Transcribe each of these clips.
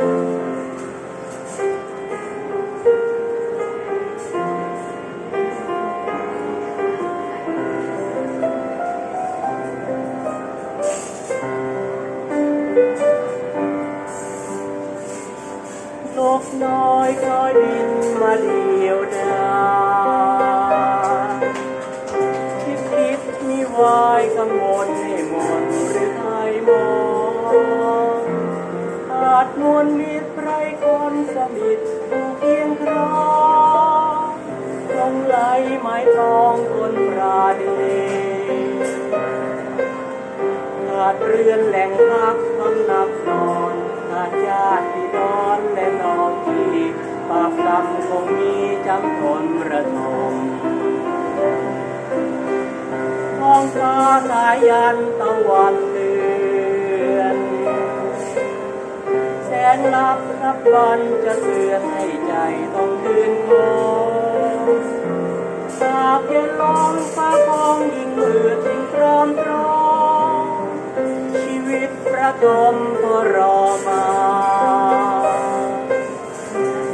นกน้อยคอยบินมาเดียวดายคิดคิดมีวายกัง ดเรือนแหล่งพักคำนับนอนขาญาติพี่น้องและนองที่ปากกรรมคงมีจำทนระทมท้องฟ้าสายันตะวันเดือนแสงลับนับวันจะเตือนให้ใจต้องคืน ตประทมก็รอมา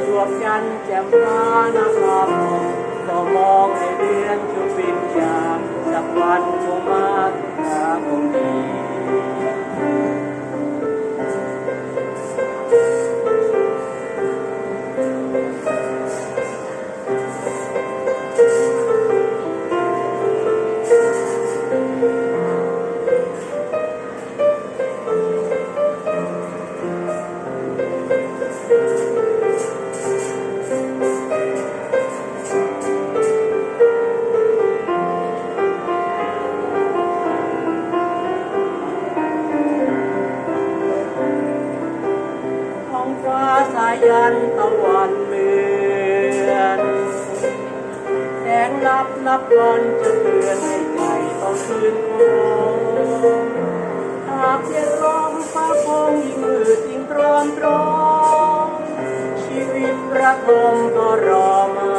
ดวงจันทร์แจ่มฟ้านะครับก็มองในเดือนชุบินยากสักวันคงมาถึงทางคงดี สายันตะวันเลือนแสงลับนับวันจะเตือนให้ใจต้องคืนคงหากเย็นลมฟ้าคงยิ่งมืดยิ่งตรอมตรองชีวิตประทมก็รอมา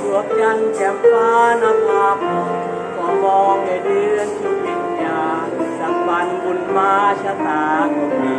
ดวงจันแจ่มฟ้านภาพก็มองในเดือนชุวิญญาณสักวันบุญมาชะตาก็มี